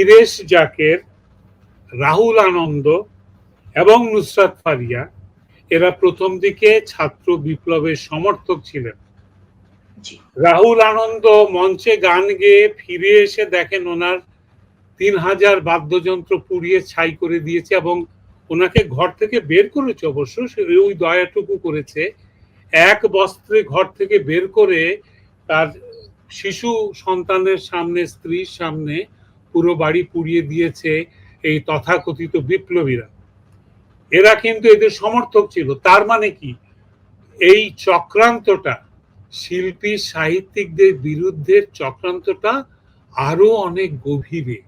ইরেশ জাকের রাহুল আনন্দ এবং নুসরাত ফারিয়া এরা প্রথম দিকে ছাত্র বিপ্লবের সমর্থক ছিলেন। রাহুল আনন্দ মঞ্চে গান গেয়ে ফিরে এসে দেখেন ওনার তিন হাজার বাদ্যযন্ত্র পুড়িয়ে ছাই করে দিয়েছে এবং ওনাকে ঘর থেকে বের করেছে অবশ্য ওই দয়াটুকু করেছে। এক বস্ত্রে ঘর থেকে বের করে তার শিশু সন্তানের সামনে স্ত্রীর সামনে পুরো বাড়ি পুড়িয়ে দিয়েছে এই তথাকথিত বিপ্লবীরা। এরা কিন্তু এদের সমর্থক ছিল। তার মানে কি? এই চক্রান্তটা শিল্পী সাহিত্যিকদের বিরুদ্ধে চক্রান্তটা আরও অনেক গভীরে।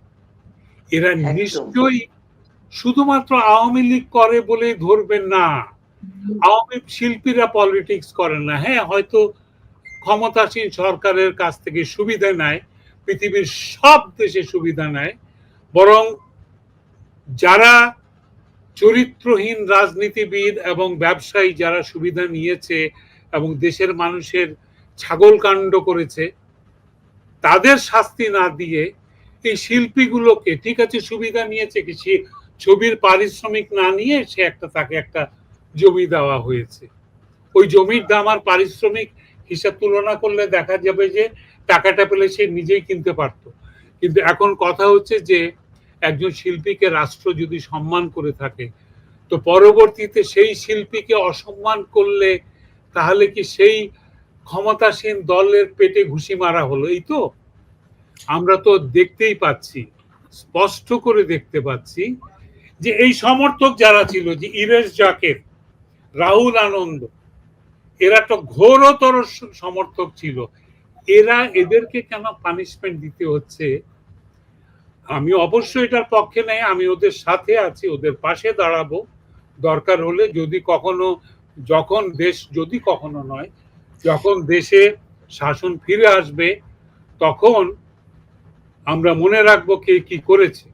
এরা নিশ্চয়ই শুধুমাত্র আওয়ামী লীগ করে বলে ধরবেন না। আওয়ামী শিল্পীরা পলিটিক্স করেন না। হ্যাঁ হয়তো ক্ষমতাসীন সরকারের কাছ থেকে সুবিধা নেয় পৃথিবীর সব দেশে সুবিধা নেয়, বরং যারা চরিত্রহীন রাজনীতিবিদ এবং ব্যবসায়ী যারা সুবিধা নিয়েছে এবং দেশের মানুষের ছাগল কাণ্ড করেছে, তাদের শাস্তি না দিয়ে এই শিল্পীগুলোকে ঠিক আছে সুবিধা নিয়েছে কি ছবির পারিশ্রমিক না নিয়ে সে একটা, তাকে একটা জমি দেওয়া হয়েছে। ওই জমির দাম আর পারিশ্রমিক হিসাব তুলনা করলে দেখা যাবে যে টাকাটা পেলে সে নিজেই কিনতে পারতো। কিন্তু এখন কথা হচ্ছে যে, একজন শিল্পীকে রাষ্ট্র যদি সম্মান করে থাকে, তো পরবর্তীতে সেই শিল্পীকে অসম্মান করলে তাহলে কি সেই ক্ষমতাসীন দলের পেটে ঘুষি মারা হলো? এই তো আমরা তো দেখতেই পাচ্ছি, স্পষ্ট করে দেখতে পাচ্ছি যে এই সমর্থক যারা ছিল, যে ইরেশ জাকের, রাহুল আনন্দ, এরা তো ঘোরতর সমর্থক ছিল। এরা এদেরকে কেন পানিশমেন্ট দিতে হচ্ছে? আমি অবশ্যই এটার পক্ষে নেই, আমি ওদের সাথে আছি, ওদের পাশে দাঁড়াবো। দরকার হলে যদি কখনো, যখন দেশ, যদি কখনো নয়, যখন দেশে শাসন ফিরে আসবে, তখন আমরা মনে রাখব কে কি করেছে।